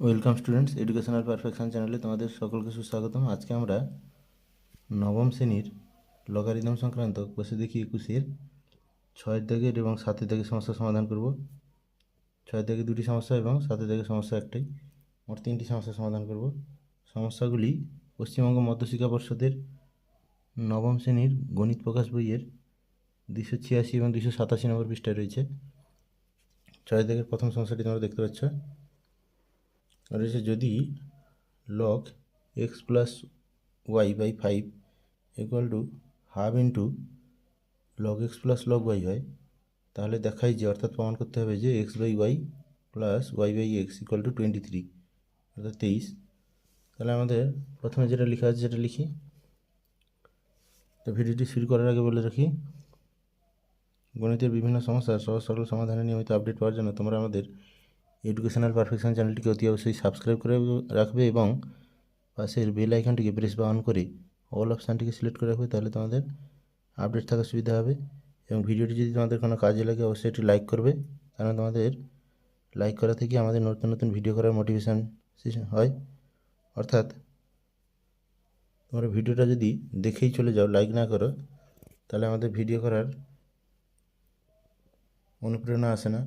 Welcome students educational perfection চ্যানেলে তোমাদের সকলকে সুস্বাগতম। আজকে আমরা নবম শ্রেণির লগারিদম সংক্রান্ত বসে দেখি একুশের। ছয়ের দাগের এবং সাতের দাগের সমস্যার সমাধান করব। ছয়ের দাগে দুটি সমস্যা এবং সাতের দাগের সমস্যা একটাই। মোট তিনটি সমস্যার সমাধান করব। সমস্যাগুলি পশ্চিমবঙ্গ মধ্যশিক্ষা পর্ষদের নবম শ্রেণির গণিত প্রকাশ বইয়ের দুশো ছিয়াশি এবং দুশো সাতাশি নম্বর পৃষ্ঠায় রয়েছে। ছয় দাগের প্রথম সমস্যাটি তোমরা দেখতে পাচ্ছ। রয়েছে যদি log X plus Y by five equal to half into log X plus log Y হয়, তাহলে দেখাই যে অর্থাৎ প্রমাণ করতে হবে যে X by Y plus Y by X equal to twenty three অর্থাৎ তেইশ। তাহলে আমাদের প্রথমে যেটা লেখা আছে সেটা লিখি। তো ভিডিওটি শুরু করার আগে বলে রাখি, গণিতের বিভিন্ন সমস্যার সহজ সরল সমাধানের নিয়মিত আপডেট পাওয়ার জন্য তোমরা আমাদের এডুকেশনাল পারফেকশন চ্যানেলটিকে অতি অবশ্যই সাবস্ক্রাইব করে রাখবে এবং পাশের বেল আইকনটিকে প্রেস বা অন করে অল অপশানটিকে সিলেক্ট করে রাখবে, তাহলে তোমাদের আপডেট থাকার সুবিধা হবে। এবং ভিডিওটি যদি তোমাদের কোনো কাজে লাগে, অবশ্যই এটি লাইক করবে। কারণ তোমাদের লাইক করা থেকে আমাদের নতুন নতুন ভিডিও করার মোটিভেশান হয়। অর্থাৎ তোমরা ভিডিওটা যদি দেখেই চলে যাও লাইক না করো, তাহলে আমাদের ভিডিও করার অনুপ্রেরণা আসে না।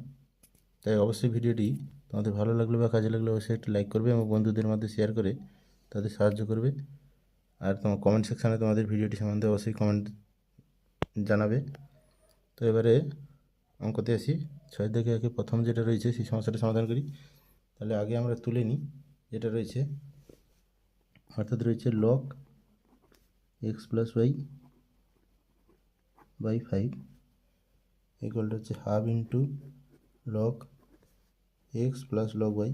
তাই অবশ্যই ভিডিওটি তোমাদের ভালো লাগলে বা কাজে লাগলে, অবশ্যই একটু লাইক করবে এবং বন্ধুদের মধ্যে শেয়ার করে তাদের সাহায্য করবে। আর তোমার কমেন্ট সেকশানে তোমাদের ভিডিওটি সম্বন্ধে অবশ্যই কমেন্ট জানাবে। তো এবারে অঙ্কতে আসি। ছয় থেকে একে প্রথম যেটা রয়েছে সেই সমস্যাটা সমাধান করি। তাহলে আগে আমরা তুলে নিই যেটা রয়েছে। অর্থাৎ রয়েছে log X plus Y by five ইকুয়ালটা হচ্ছে half into log X plus log Y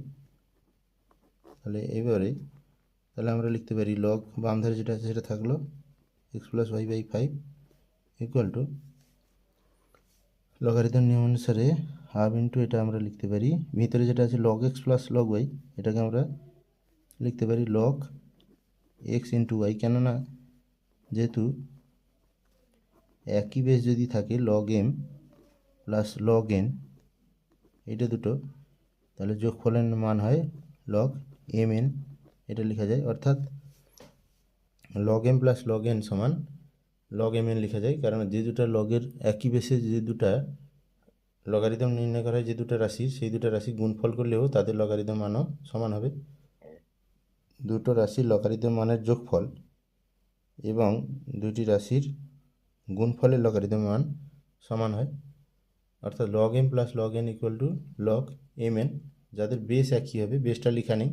তাহলে এবারে, তাহলে আমরা লিখতে পারি লগ বাম ধারে যেটা আছে সেটা থাকল x plus y by five equal to logarithm নিয়ম অনুসারে হাফ ইন্টু এটা আমরা লিখতে পারি। ভিতরে যেটা আছে log x plus log y এটাকে আমরা লিখতে পারি লগ এক্স ইন্টু ওয়াই কেননা যেহেতু একই বেস যদি থাকে log m plus log n এটা দুটো তাহলে যোগফলের মান হয় লগ এম এন এটা লেখা যায়। অর্থাৎ log m plus log n সমান লগ এম এন লেখা যায়, কারণ যে দুটা লগের একই বেসে যে দুটা লগারিদম নির্ণয় করা হয়, যে দুটো রাশির, সেই দুটো রাশি গুণফল করলেও তাদের লগারিদম মানও সমান হবে। দুটো রাশির লগারিদম মানের যোগফল এবং দুটি রাশির গুণফলের লগারিদম মান সমান হয়। অর্থাৎ log m plus log n equal to log m n যাদের বেস একই হবে বেসটা লেখা নেই,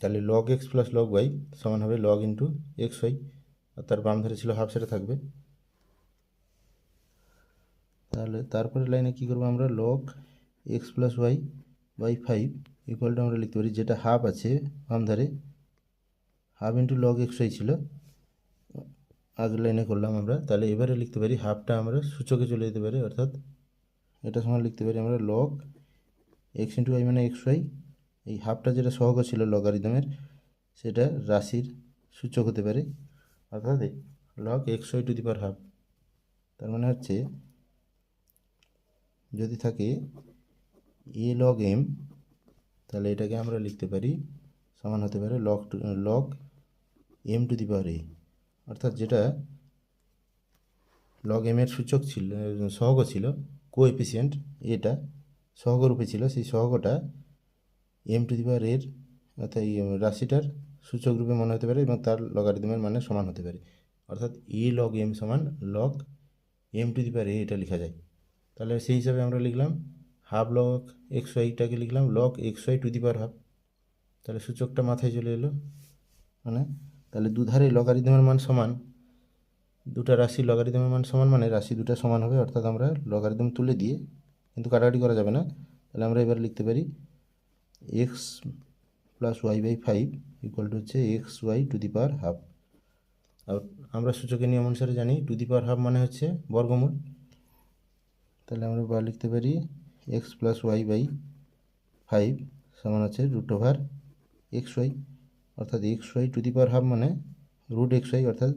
তাহলে log x plus log y সমান হবে লগ ইন্টু এক্স ওয়াই আর তার বাম ধারে ছিল হাফ সেটা থাকবে। তাহলে তারপরে লাইনে কী করব আমরা? Log x plus y by five equal to আমরা লিখতে পারি, যেটা হাফ আছে বাম ধারে half into log x y ছিল আগের লাইনে করলাম আমরা। তাহলে এবারে লিখতে পারি হাফটা আমরা সূচকে চলে যেতে পারি, অর্থাৎ এটা সময় লিখতে পারি আমরা লগ এক্স ইন্টু ওয়াই মানে এক্স ওয়াই এই হাফটা যেটা সহগ ছিল লগারিদমের সেটা রাশির সূচক হতে পারে, অর্থাৎ log x y to the power half তার মানে হচ্ছে যদি থাকে এ লগ এম তাহলে এটাকে আমরা লিখতে পারি, সমান হতে পারে log to log m to the power a অর্থাৎ যেটা লগ এম এর সূচক ছিল, সহগ ছিল কো কোএফিসিয়েন্ট এটা সহগরূপে ছিল, সেই সহগটা এম টু দি পাওয়ার এর অর্থাৎ রাশিটার সূচক রূপে মনে হতে পারে এবং তার লগারিদমের মানে সমান হতে পারে। অর্থাৎ এ লগ এম সমান log m to the power a এটা লেখা যায়। তাহলে সেই হিসাবে আমরা লিখলাম হাফ লগ এক্স ওয়াইটাকে লিখলাম log x y to the power half তাহলে সূচকটা মাথায় চলে এলো মানে তাহলে দুধারে লগারিদমের মান সমান, দুটা রাশি লগারিদমের মান সমান মানে রাশি দুটা সমান হবে, অর্থাৎ আমরা লগারিদম তুলে দিয়ে কিন্তু কাটাকাটি করা যাবে না। তাহলে আমরা এবার লিখতে পারি x plus y by five equal to হচ্ছে x y to the power half আর আমরা সূচকের নিয়ম অনুসারে জানি টু দি পাওয়ার হাফ মানে হচ্ছে বর্গমূল। তাহলে আমরা বা লিখতে পারি x plus y by five সমান আছে রুট ওভার এক্স ওয়াই অর্থাৎ x y to the power half মানে রুট এক্স ওয়াই অর্থাৎ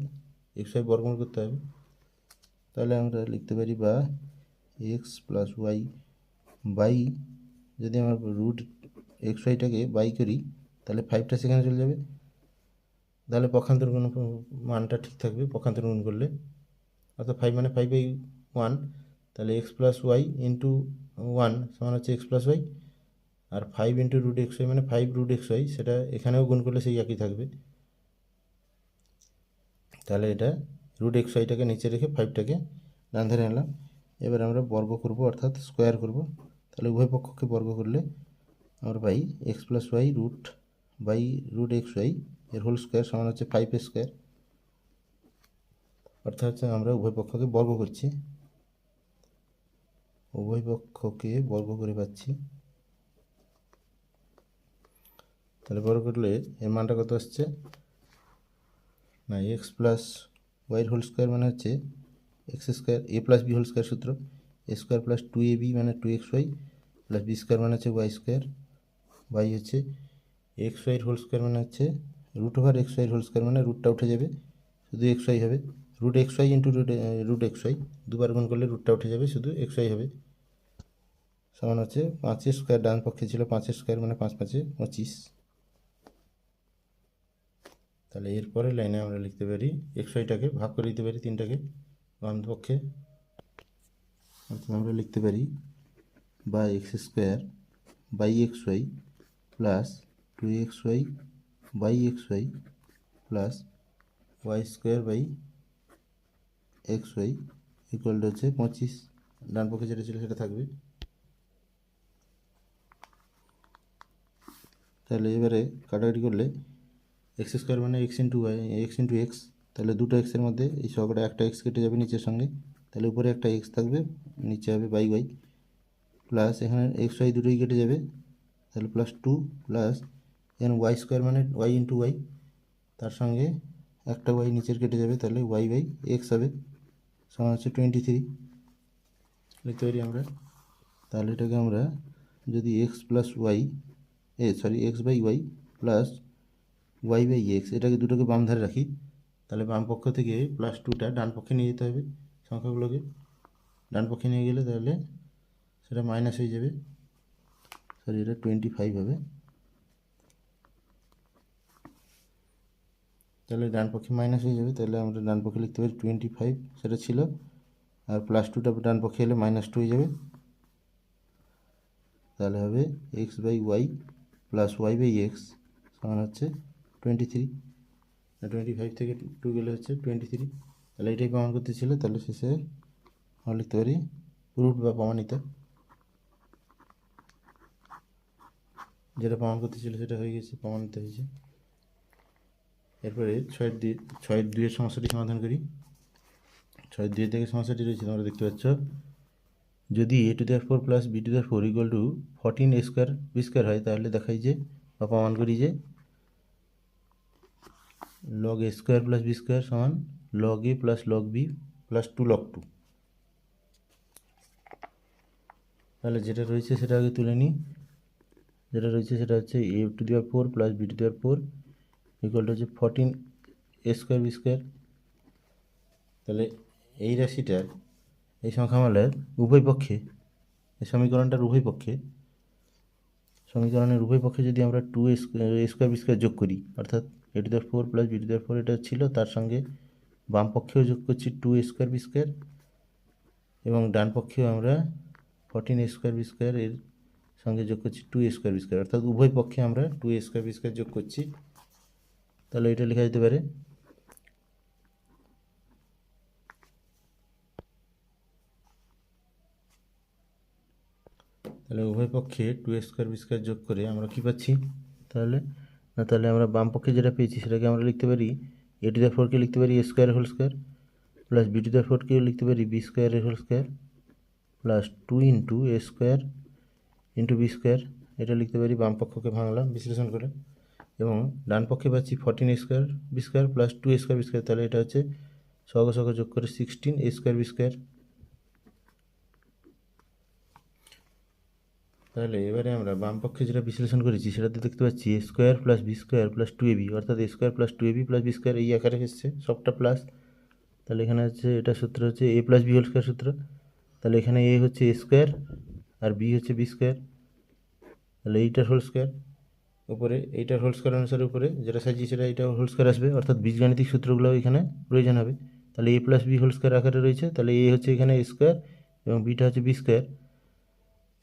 এক্স ওয়াই বর্গমূল করতে হবে। তাহলে আমরা লিখতে পারি বা এক্স প্লাস ওয়াই বাই যদি আমরা রুট এক্স ওয়াইটাকে বাই করি, তাহলে ফাইভটা সেখানে চলে যাবে। তাহলে পক্ষান্তর গুণ মানটা ঠিক থাকবে, পক্ষান্তর গুণ করলে। অর্থাৎ ফাইভ মানে ফাইভ বাই ওয়ান তাহলে x plus y into one সমান হচ্ছে এক্স প্লাস ওয়াই আর five into root x y মানে ফাইভ রুট এক্স ওয়াই সেটা এখানেও গুণ করলে সেই একই থাকবে। তাহলে এটা রুট এক্স ওয়াইটাকে নিচে রেখে ফাইভটাকে ডান ধারে আনলাম। এবার আমরা বর্গ করব, অর্থাৎ স্কোয়ার করব। তাহলে উভয় পক্ষকে বর্গ করলে আমরা পাই x plus y root by root x y এর হোল স্কোয়ার সমান হচ্ছে ফাইভ স্কোয়ার অর্থাৎ আমরা উভয় পক্ষকে বর্গ করছি। উভয় পক্ষকে বর্গ করে পাচ্ছি। তাহলে বর্গ করলে এর মানটা কত আসছে? না এক্স প্লাস ওয়াইয়ের হোল স্কোয়ার মানে হচ্ছে x square a plus b whole square সূত্র। A square plus two a b মানে two x y plus b square মানে হচ্ছে ওয়াই স্কোয়ার ওয়াই হচ্ছে এক্স ওয়াইয়ের হোল স্কোয়ার মানে হচ্ছে রুট ওভার এক্স ওয়াইয়ের হোল স্কোয়ার মানে রুটটা উঠে যাবে। শুধু এক্স ওয়াই হবে। Root x y into root root x y দুবার গুণ করলে রুটটা উঠে যাবে, শুধু এক্স ওয়াই হবে। সমান হচ্ছে পাঁচের স্কোয়ার ডান পক্ষে ছিল, পাঁচের স্কোয়ার মানে পাঁচ পাঁচে পঁচিশ। তাহলে এরপরে লাইনে আমরা লিখতে পারি এক্স ওয়াইটাকে ভাগ করে দিতে পারি তিনটাকে পক্ষে। আমরা লিখতে পারি বা x square by x y plus two x y by x y plus y square by x y equal হচ্ছে পঁচিশ। ডান পক্ষে যেটা ছিল সেটা থাকবে। তাহলে এবারে কাটাকাটি করলে এক্স স্কোয়ার মানে x into y x into x তাহলে দুটো এক্সের মধ্যে এই সহকটা একটা এক্স কেটে যাবে নিচের সঙ্গে, তাহলে উপরে একটা এক্স থাকবে, নিচে হবে বাই ওয়াই প্লাস এখানে এক্স ওয়াই দুটোই কেটে যাবে, তাহলে প্লাস টু প্লাস এখানে ওয়াই স্কোয়ার মানে ওয়াই ইন্টু ওয়াই তার সঙ্গে একটা ওয়াই নিচের কেটে যাবে, তাহলে ওয়াই বাই এক্স হবে, সমান হচ্ছে টোয়েন্টি থ্রি লিখতে পারি আমরা, তাহলে এটাকে আমরা যদি x plus y uh sorry x by y plus y by x এটাকে দুটোকে বাম ধারে রাখি, তাহলে বাম পক্ষ থেকে প্লাস টুটা ডান পক্ষে নিয়ে যেতে হবে সংখ্যাগুলোকে। ডান পক্ষে নিয়ে গেলে তাহলে সেটা মাইনাস হয়ে যাবে। সরি এটা টোয়েন্টি ফাইভ হবে। তাহলে ডান পক্ষে মাইনাস হয়ে যাবে, তাহলে আমরা ডান পক্ষে লিখতে পারি টোয়েন্টি ফাইভ সেটা ছিল। আর প্লাস টুটা ডান পক্ষে এলে মাইনাস টু হয়ে যাবে। তাহলে হবে x by y plus y by x সমান হচ্ছে টোয়েন্টি থ্রি টোয়েন্টি ফাইভ থেকে টু গেলে হচ্ছে টোয়েন্টি থ্রি তাহলে এটাই প্রমাণ করতে ছিল, তাহলে শেষে আমরা লিখতে পারি রুট বা প্রমাণিত। যেটা প্রমাণ করতে ছিল সেটা হয়ে গেছে, প্রমাণিত হয়েছে। এরপরে ছয় দুই ছয়ের দুইয়ের সমস্যাটি সমাধান করি। ছয় দুইয়ের থেকে সমস্যাটি রয়েছে, তোমরা দেখতে পাচ্ছ। যদি a to the power four plus b to the power four equal to fourteen a square b square হয়, তাহলে দেখাই যে বা প্রমাণ করি যে log a square plus b square সমান log a plus log b plus two log two তাহলে যেটা রয়েছে সেটা আগে তুলে নিই। যেটা রয়েছে সেটা হচ্ছে a to the power four plus b to the power four equal to হচ্ছে fourteen a square b square তাহলে এই রাশিটার, এই সংখ্যামালার উভয় পক্ষে, এই সমীকরণটার উভয় পক্ষে, সমীকরণের উভয় পক্ষে যদি আমরা two a square b square যোগ করি, অর্থাৎ a to the power four plus b to the power four এটা ছিল, তার সঙ্গে বাম পক্ষেও যোগ করছি টু স্কোয়ার বি স্কোয়ার এবং ডান পক্ষেও আমরা ফর্টিন স্কোয়ার বি স্কোয়ার এর সঙ্গে যোগ করছি টু স্কোয়ার বি স্কোয়ার অর্থাৎ উভয় পক্ষে আমরা টু স্কোয়ার বি স্কোয়ার যোগ করছি। তাহলে এটা লেখা যেতে পারে। তাহলে উভয় পক্ষে টু স্কোয়ার বি স্কোয়ার যোগ করে আমরা কী পাচ্ছি? তাহলে না, তাহলে আমরা বাম পক্ষে যেটা পেয়েছি সেটাকে আমরা লিখতে পারি এ টু দ্য ফোরকে লিখতে পারি a square whole square plus b to the ফোরকেও লিখতে পারি বি স্কোয়ারের whole square plus two into a square into b square এটা লিখতে পারি বাম পক্ষকে ভাঙলাম বিশ্লেষণ করে। এবং ডান পক্ষে পাচ্ছি fourteen a square b square plus two a square b square তাহলে এটা হচ্ছে সহগ সহগ যোগ করে sixteen a square b square তাহলে এবারে আমরা বাম পক্ষে যেটা বিশ্লেষণ করেছি, সেটাতে দেখতে পাচ্ছি a square plus b square plus two a b অর্থাৎ a square plus two a b plus b square এই আকারে এসছে, সবটা প্লাস তাহলে এখানে হচ্ছে, এটা সূত্র হচ্ছে a plus b whole square সূত্র। তাহলে এখানে এ হচ্ছে এ স্কোয়ার আর বি হচ্ছে বি স্কোয়ার তাহলে এইটার হোল স্কোয়ার উপরে এইটার হোল স্কোয়ার অনুসারে উপরে যেটা সাজিয়ে সেটা এইটা হোল স্কোয়ার আসবে, অর্থাৎ বীজগাণিতিক সূত্রগুলো এখানে প্রয়োজন হবে। তাহলে a plus b whole square আকারে রয়েছে, তাহলে এ হচ্ছে এখানে স্কোয়ার এবং বিটা হচ্ছে বি স্কোয়ার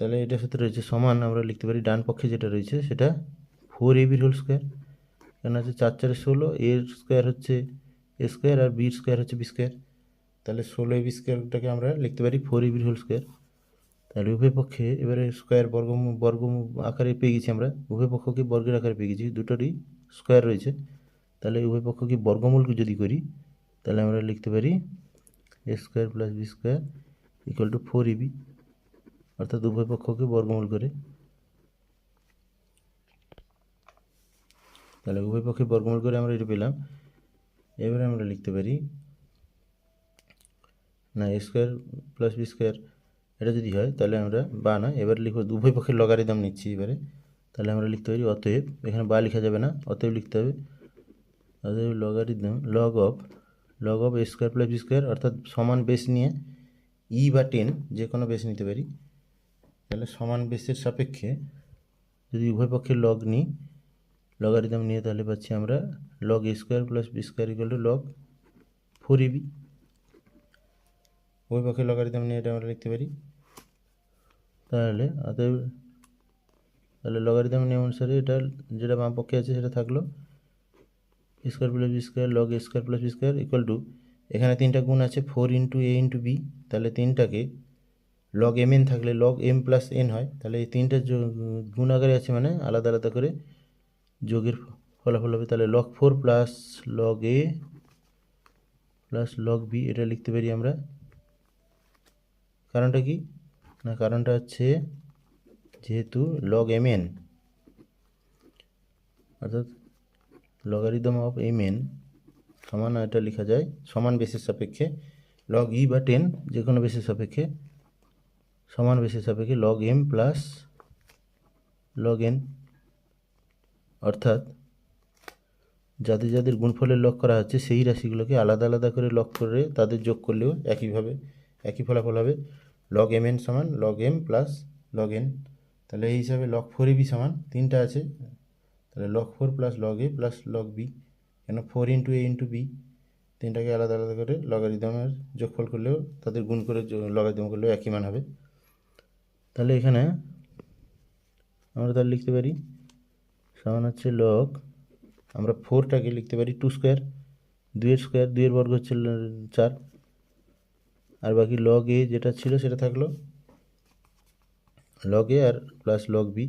তাহলে এটা সাথে রয়েছে সমান, আমরা লিখতে পারি ডান পক্ষে যেটা রয়েছে সেটা ফোর এ বির হোল স্কোয়ার এখানে আছে চার চারে ষোলো এর স্কোয়ার হচ্ছে এ স্কোয়ার আর বির স্কোয়ার হচ্ছে বি স্কোয়ার তাহলে ষোলো এ বি স্কোয়ারটাকে আমরা লিখতে পারি ফোর এ বির হোল স্কোয়ার তাহলে উভয় পক্ষে এবারে স্কোয়ার বর্গ বর্গ আকারে পেয়ে গেছি আমরা। উভয় পক্ষকে বর্গের আকারে পেয়ে গেছি, দুটোরই স্কোয়ার রয়েছে। তাহলে উভয় পক্ষকে বর্গমূল যদি করি, তাহলে আমরা লিখতে পারি a square plus b square equal to four a b অর্থাৎ উভয় পক্ষকে বর্গমূল করে। তাহলে উভয় পক্ষে বর্গমূল করে আমরা এটা পেলাম। এবারে আমরা লিখতে পারি, না a square plus b square এটা যদি হয়, তাহলে আমরা বা না, এবার লিখব উভয় পক্ষের লগারিদম নিচ্ছি এবারে। তাহলে আমরা লিখতে পারি অতএব, এখানে বা লেখা যাবে না, অতএব লিখতে হবে, অতএব logarithm log of log of a square plus b square অর্থাৎ সমান বেস নিয়ে ই বা টেন যে কোনো বেস নিতে পারি। তাহলে সমান বেসের সাপেক্ষে যদি উভয় পক্ষের লগ নিই লগারিদম নিয়ে তাহলে পাচ্ছি আমরা log a square plus b square equal to log four a b উভয় পক্ষের লগারিদম নিয়ে এটা আমরা লিখতে পারি। তাহলে অতএব তাহলে লগারিদম নিয়ম অনুসারে এটা যেটা বাম পক্ষে আছে সেটা থাকল square plus b square log square plus b square equal to এখানে তিনটা গুণ আছে four into a into b তাহলে তিনটাকে লগ এম এন থাকলে লগ এম প্লাস এন হয়, তাহলে এই তিনটা গুণ আকারে আছে মানে আলাদা আলাদা করে যোগের ফলাফল হবে, তাহলে log four plus log a plus log b এটা লিখতে পারি আমরা। কারণটা কি? না, কারণটা হচ্ছে যেহেতু লগ এম এন অর্থাৎ লগারিদম অফ এম এন সমান এটা লেখা যায়, সমান বেসের সাপেক্ষে লগ ই বা টেন যে কোনো বেসের সাপেক্ষে সমান বেসের সাপেক্ষে log m plus log n অর্থাৎ যাদের যাদের গুণফলের লগ করা হচ্ছে, সেই রাশিগুলোকে আলাদা আলাদা করে লগ করে তাদের যোগ করলেও একইভাবে, একই ফলাফল হবে। লগ এম এন সমান log m plus log n তাহলে এই হিসাবে লগ ফোর বি সমান তিনটা আছে। তাহলে log four plus log a plus log b কেন four into a into b তিনটাকে আলাদা আলাদা করে লগারিদমের যোগফল করলেও তাদের গুণ করে লগারিদম করলেও একই মান হবে। তাহলে এখানে আমরা তাহলে লিখতে পারি, সমান হচ্ছে লগ আমরা ফোরটাকে লিখতে পারি টু স্কোয়ার দুইয়ের স্কোয়ার দুইয়ের বর্গ হচ্ছে চার। আর বাকি লগ এ যেটা ছিল সেটা থাকল লগ এ আর প্লাস লগ বি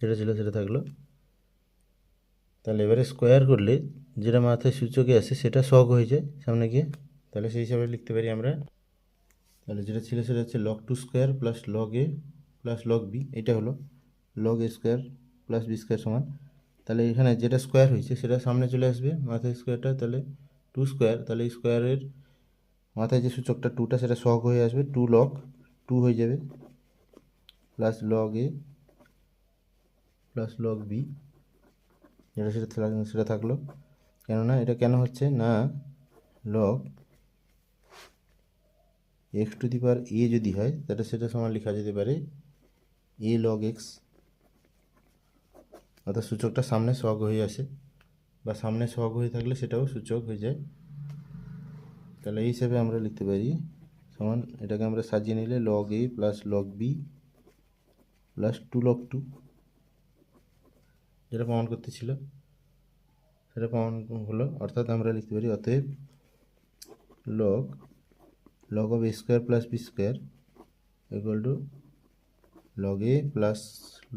যেটা ছিল সেটা থাকল। তাহলে এবারে স্কোয়ার করলে যেটা মাথায় সূচকে আসে সেটা শখ হয়ে যায় সামনে গিয়ে। তাহলে সেই হিসাবে লিখতে পারি আমরা তাহলে যেটা ছিল সেটা হচ্ছে log two square plus log a plus log b এটা হলো log a square plus b square সমান। তাহলে এখানে যেটা স্কোয়ার হয়েছে সেটা সামনে চলে আসবে, মাথায় স্কোয়ারটা তাহলে টু স্কোয়ার তাহলে স্কোয়ারের মাথায় যে সূচকটা টুটা সেটা শখ হয়ে আসবে টু লগ টু হয়ে যাবে plus log a plus log b যেটা সেটা সেটা থাকল। কেননা এটা কেন হচ্ছে? না log x to the power a যদি হয়, তাহলে সেটা সমান লেখা যেতে পারে এ লগ এক্স অর্থাৎ সূচকটা সামনে সহগ হয়ে আসে, বা সামনে সহগ হয়ে থাকলে সেটাও সূচক হয়ে যায়। তাহলে এই হিসাবে আমরা লিখতে পারি, সমান এটাকে আমরা সাজিয়ে নিলে log a plus log b plus two log two যেটা প্রমাণ করতে ছিল, সেটা প্রমাণ হলো, অর্থাৎ আমরা লিখতে পারি অতএব log log of a square plus b square equal to log a plus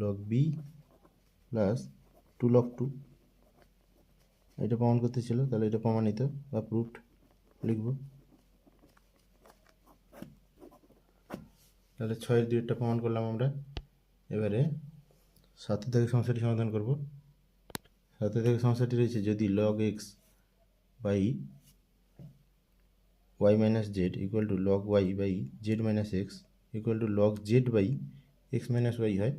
log b plus two log two এটা প্রমাণ করতে ছিল, তাহলে এটা প্রমাণিত বা প্রুফড লিখব। তাহলে ছয়ের দুইটা প্রমাণ করলাম আমরা। এবারে সাথে থেকে সমস্যাটি সমাধান করব। সাথে থেকে সমস্যাটি রয়েছে, যদি log x by y minus z equal to log y by z minus x equal to log z by x minus y হয়,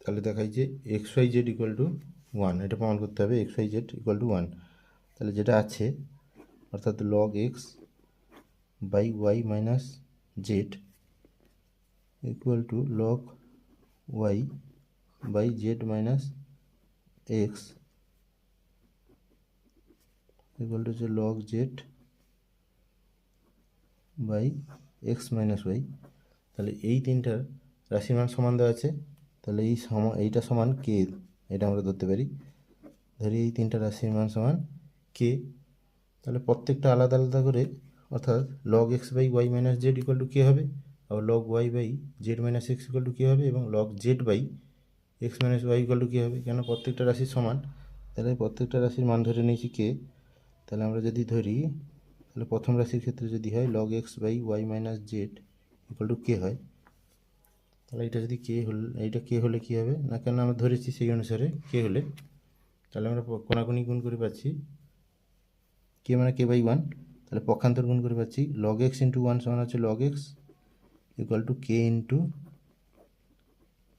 তাহলে দেখাই যে x y z equal to one এটা প্রমাণ করতে হবে x y z equal to one তাহলে যেটা আছে, অর্থাৎ log x by y minus z equal to log y by z minus x equal to হচ্ছে log z by x minus y, তাহলে এই তিনটার রাশির মান সমান দেওয়া আছে, তাহলে এই সমান এইটা সমান কে, এটা আমরা ধরতে পারি, ধরি এই তিনটা রাশির মান সমান কে, তাহলে প্রত্যেকটা আলাদা আলাদা করে, অর্থাৎ log x by y minus z equal to k হবে, আবার log y by z minus x equal to k হবে, এবং log z by x minus y equal to k হবে, কেন প্রত্যেকটা রাশির সমান, তাহলে প্রত্যেকটা রাশির মান ধরে নিয়েছি কে, তাহলে আমরা যদি ধরি তাহলে প্রথম রাশির ক্ষেত্রে যদি হয় log x by y minus z equal to k হয়, তাহলে এটা যদি কে হল, এইটা কে হলে কী হবে? না, কেন আমরা ধরেছি সেই অনুসারে কে হলে, তাহলে আমরা কোনাকুনি গুণ করে পাচ্ছি কে মানে কে বাই ওয়ান তাহলে পক্ষান্তর গুণ করে পাচ্ছি লগ এক্স ইন্টু ওয়ান সমান হচ্ছে log x equal to k into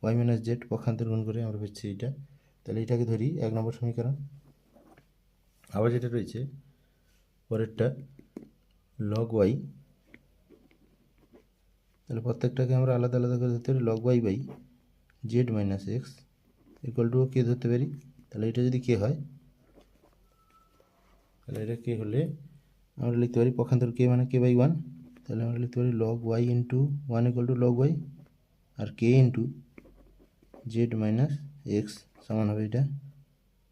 y minus z পক্ষান্তর গুণ করে আমরা পাচ্ছি এইটা। তাহলে এটাকে ধরি, এক নম্বর সমীকরণ। আবার যেটা রয়েছে, পরেরটা লগ ওয়াই তাহলে প্রত্যেকটাকে আমরা আলাদা আলাদা করে ধরতে পারি log y by z minus x equal to k ধরতে পারি। তাহলে এটা যদি কে হয়, তাহলে এটা কে হলে আমরা লিখতে পারি পক্ষান্তর কে মানে কে বাই ওয়ান তাহলে আমরা লিখতে পারি log y into one equal to log y R k into z minus x সমান হবে এটা।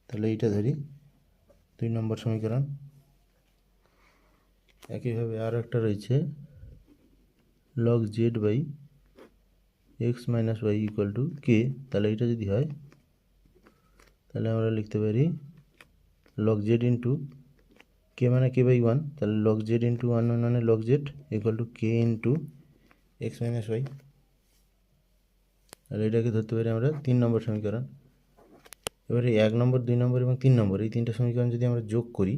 তাহলে এইটা ধরি, দুই নম্বর সমীকরণ। একইভাবে আর একটা রয়েছে। Log z by x minus y equal to k তাহলে এটা যদি হয়, তাহলে আমরা লিখতে পারি লগ জেড ইন্টু কে মানে কে বাই ওয়ান তাহলে log z into one one মানে log z equal to k into x minus y তাহলে এটাকে ধরতে পারি আমরা তিন নম্বর সমীকরণ। এবারে এক নম্বর, দুই নম্বর এবং তিন নম্বর, এই তিনটা সমীকরণ যদি আমরা যোগ করি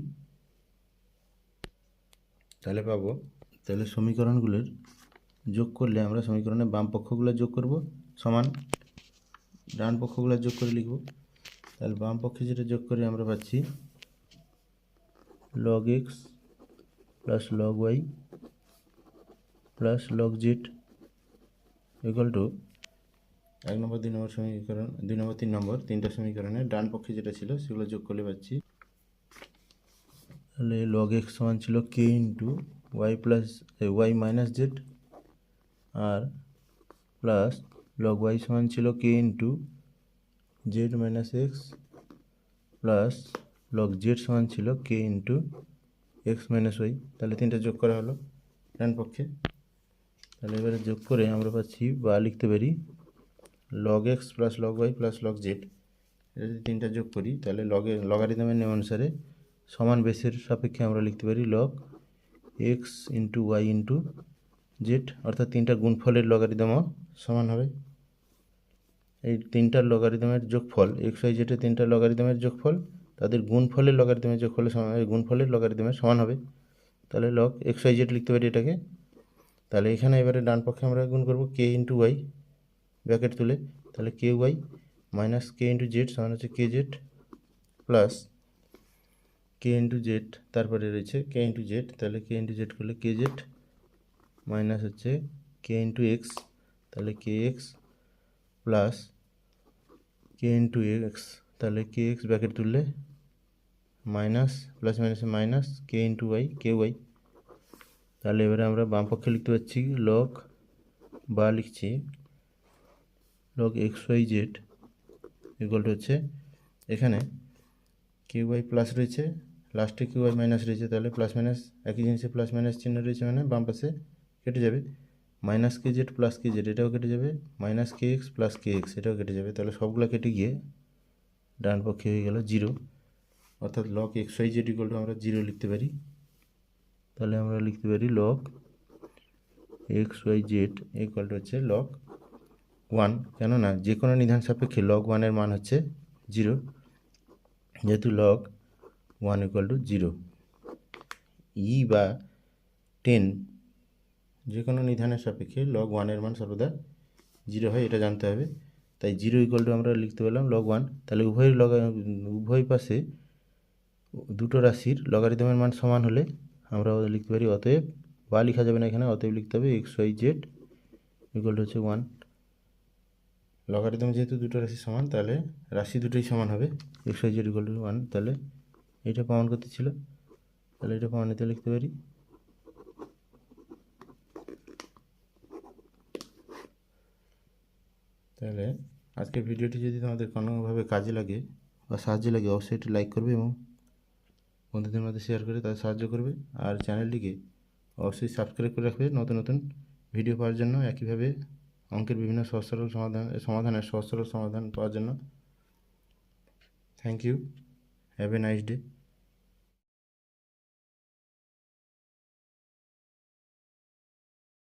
তাহলে পাবো। তাহলে সমীকরণগুলোর যোগ করলে আমরা সমীকরণের বাম পক্ষগুলো যোগ করব, সমান ডান পক্ষগুলো যোগ করে লিখব। তাহলে বাম পক্ষে যেটা যোগ করে আমরা পাচ্ছি log x plus log y plus log z equal to এক নম্বর, দুই নম্বর সমীকরণ, দুই নম্বর, তিন নম্বর, তিনটা সমীকরণে ডান পক্ষে যেটা ছিল সেগুলো যোগ করলে পাচ্ছি তাহলে লগ এক্স সমান ছিল k into y plus y minus z আর প্লাস লগ ওয়াই সমান ছিল k into z minus x plus log z সমান ছিল k into x minus y তাহলে তিনটা যোগ করা হলো ডান পক্ষে। তাহলে এবারে যোগ করে আমরা পাচ্ছি বা লিখতে পারি log x plus log y plus log z এটা যদি তিনটা যোগ করি, তাহলে লগের লগারিদমের নিয়ম অনুসারে সমান বেসের সাপেক্ষে আমরা লিখতে পারি log x into y into z অর্থাৎ তিনটা গুণফলের লগারিদমও সমান হবে। এই তিনটার লগারিদমের যোগফল এক্স ওয়াই জেডের তিনটা লগারিদমের যোগফল, তাদের গুণফলের লগারিদমের যোগফলের সমান গুণফলের লগারিদমের সমান হবে। তাহলে লগ এক্স ওয়াই জেড লিখতে পারি এটাকে। তাহলে এখানে এবারে ডান পক্ষে আমরা গুণ করব কে ইন্টু ওয়াই ব্র্যাকেট তুলে। তাহলে k y minus k into z সমান হচ্ছে k z plus k into z তারপরে রয়েছে কে ইন্টু জেড তাহলে কে ইন্টু জেড করলে কে জেড মাইনাস হচ্ছে কে ইন্টু এক্স তাহলে k x plus k into x তাহলে কে এক্স ব্র্যাকেট তুললে মাইনাস প্লাস মাইনাসে minus k into y k y তাহলে এবারে আমরা বাম পক্ষে লিখতে পারছি লগ বা লিখছি log x y z equal to হচ্ছে এখানে কিউ ওয়াই প্লাস রয়েছে লাস্টে কিউ ওয়াই মাইনাস রয়েছে, তাহলে প্লাস মাইনাস একই জিনিসে প্লাস মাইনাস চিহ্ন রয়েছে মানে বাম পাশে কেটে যাবে। Minus k z plus k z এটাও কেটে যাবে। Minus k x plus k x এটাও কেটে যাবে। তাহলে সবগুলো কেটে গিয়ে ডান পক্ষে হয়ে গেল জিরো অর্থাৎ log x y z equal আমরা জিরো লিখতে পারি। তাহলে আমরা লিখতে পারি log x y z equal to হচ্ছে লগ ওয়ান কেননা যে কোনো নিধান সাপেক্ষে লগ ওয়ানের মান হচ্ছে জিরো যেহেতু log one equal to zero e বা টেন যে কোনো নিধানের সাপেক্ষে লগ ওয়ানের মান সর্বদা জিরো হয়, এটা জানতে হবে। তাই জিরো ইকুয়াল টু আমরা লিখতে পারলাম লগ ওয়ান তাহলে উভয় লগ উভয় পাশে দুটো রাশির লগারিদমের মান সমান হলে আমরা লিখতে পারি, অতএব বা লেখা যাবে না এখানে, অতএব লিখতে হবে x y z equal to হচ্ছে ওয়ান লগারিদম যেহেতু দুটো রাশি সমান, তাহলে রাশি দুটোই সমান হবে x y z equal to one তাহলে এইটা প্রমাণ করতে ছিল। তাহলে এটা প্রমাণিত লিখতে পারি। তাহলে আজকের ভিডিওটি যদি তোমাদের কোনোভাবে কাজে লাগে বা সাহায্যে লাগে, অবশ্যই একটু লাইক করবে এবং বন্ধুদের মধ্যে শেয়ার করে তাদের সাহায্য করবে। আর চ্যানেলটিকে অবশ্যই সাবস্ক্রাইব করে রাখবে নতুন নতুন ভিডিও পাওয়ার জন্য একইভাবে অঙ্কের বিভিন্ন সহজ সরল সমাধান, সমাধানের সহজ সরল সমাধান পাওয়ার জন্য। Thank you have a nice day